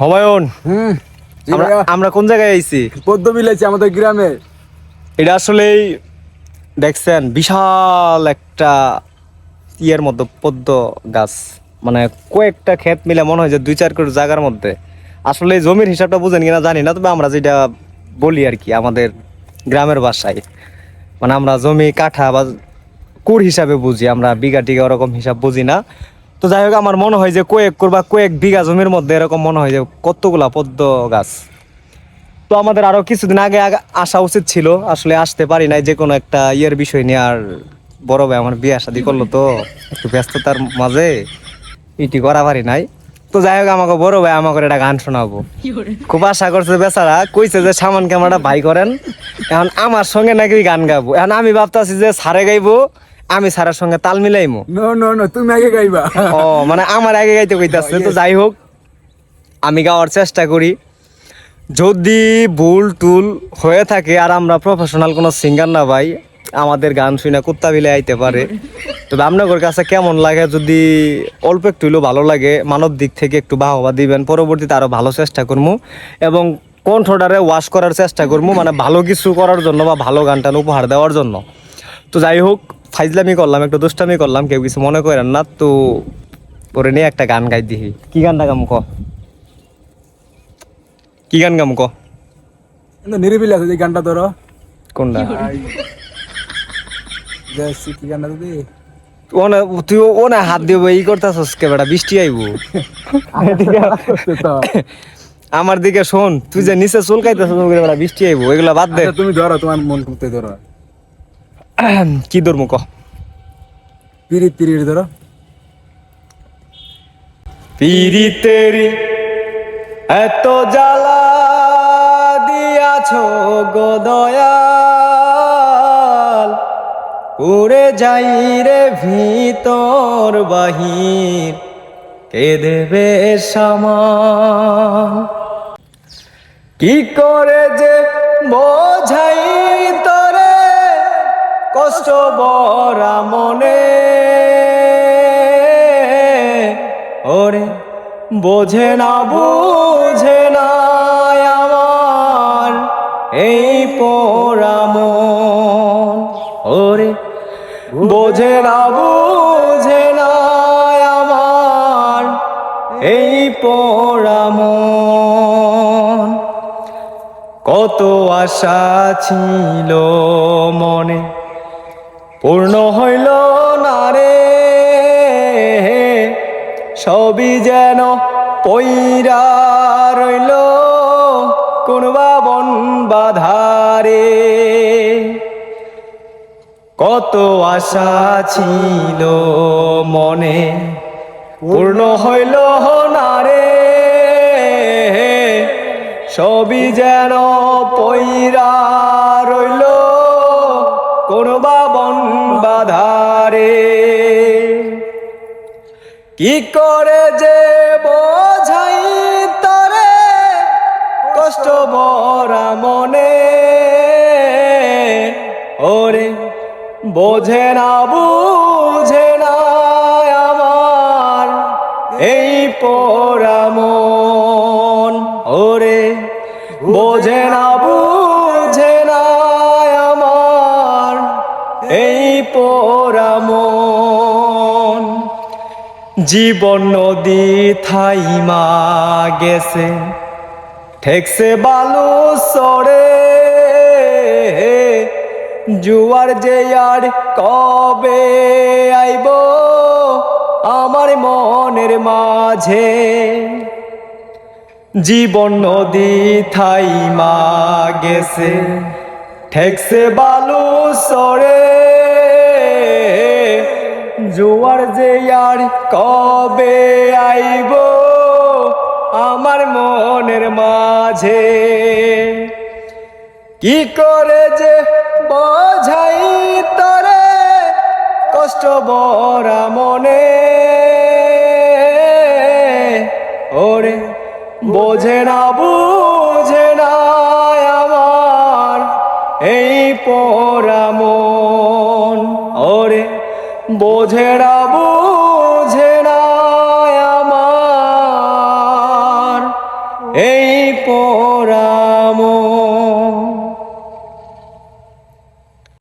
হুম জি আমরা ভাইয়া। আমরা কোন জায়গায় আইছি? পদ্ম বিলাইছে আমাদের গ্রামে। এটা আসলেই দেখছেন বিশাল একটা ইয়ের মধ্যে পদ্ম গাছ। মানে কয়েকটা ক্ষেত মিলে মনে হয় যে দুই চার কোটি জায়গার মধ্যে। আসলে এই জমির হিসাবটা বুঝেন কিনা জানি না তবে আমরা যেটা বলি আর কি আমাদের গ্রামের বাসায়। মানে আমরা জমি কাঠা বা কুর হিসাবে বুঝি আমরা বিঘা টিঘা ওরকম হিসাব বুঝি না। তো যাই হোক আমার মনে হয় যে কয়েক কোর বা কয়েক বিঘা জমির মধ্যে এরকম মনে হয় যে কতগুলা পদ্ম গাছ। তো আমাদের আরও কিছুদিন আগে আগে আসা উচিত ছিল আসলে আসতে পারি নাই যে কোনো একটা ইয়ের বিষয় নিয়ে আর বড় ভাই আমার বিয়ে শাদি করল তো একটু ব্যস্ততার মাঝে ইটি করা পারি নাই। তো যাই হোক আমাকে বড় ভাই আমাকে একটা গান শোনাবো। খুব আশা করছে বেচারা কইছে যে সামান ক্যামেরাটা ভাই করেন। এখন আমার সঙ্গে নাকি গান গাবো। এখন আমি ভাবতাছি যে সারে গাইবো আমি সারের সঙ্গে তাল মিলাইমু। নো নো নো তুমি আগে গাইবা। ও মানে আমার আগে গাইতে কইতাছে। তো যাই হোক আমি গাওয়ার চেষ্টা করি। যদি ভুল টুল হয়ে থাকে আর আমরা প্রফেশনাল কোনো সিঙ্গার না ভাই আমাদের গান শুনে কুত্তা বিলে আইতে পারে। তবে আপনাদের কাছে কেমন লাগে? যদি অল্প একটু হলেও ভালো লাগে মানব দিক থেকে একটু বাহবা দিবেন। পরবর্তীতে আরও ভালো চেষ্টা করব এবং কণ্ঠটারে ওয়াশ করার চেষ্টা করব মানে ভালো কিছু করার জন্য বা ভালো গানটান উপহার দেওয়ার জন্য। তো যাই হোক ফাইজলামি করলাম একটু দুষ্টামি করলাম কেউ কিছু মনে করেন না তো পরে নিয়ে একটা গান গাই দিহি। কি গানটা গাম ক? কি গান গাম ক? নিরিবিলি আছে যে গানটা ধরো। কোনটা? কি গানটা দিদি ওনে তুই ওনে হাত দিব ই করতেছস কে বেটা বৃষ্টি আইবো। আমার দিকে শোন তুই যে নিচে চুলকাইতেছস বেটা বৃষ্টি আইবো এগুলা বাদ দে। আচ্ছা, তুমি ধরো তোমার মন করতে ধরো। কি ধরমু ক পিরিত পিরিত ধরো। পিরিতেরি এত জ্বালা দিয়াছ গো দয়াল। উড়ে যাই রে ভিতর বাহির কে দেবে সামান কি করে যে বোঝাই তরে কষ্ট বরা মনে। ওরে, বোঝে না, বুঝে আমার এই পোড়ামন ওরে, বোঝে না, বুঝে আমার এই পোড়ামন কত আশা ছিল মনে। পূর্ণ হইল না রে। সবই যেন পইরা রইল কোনবা বন বাধারে কত আশা ছিল মনে, পূর্ণ হইল না রে। সবই যেন রইল কোনবা বন বাধারে কি করে যে বোঝাই তরে, কষ্ট বরা মনে। ওরে, বোঝে না, বুঝে না আমার এই পোড়ামন এই পোড়ামন জীবন নদী থাইমা গেছে, ঠেকছে বালু সরে। জুয়ার যে আর কবে আইব আমার মনের মাঝে। জীবন নদী থাইমা গেছে, ঠেকছে বালু সরে জোয়ার যে আর কবে আইব আমার মনের মাঝে? কি করে যে বোঝাই তরে কষ্ট বরা মনে? ওরে বোঝে না বুঝে এই পরামন ওরে বোঝে না বুঝে না আমার। এই পোড়া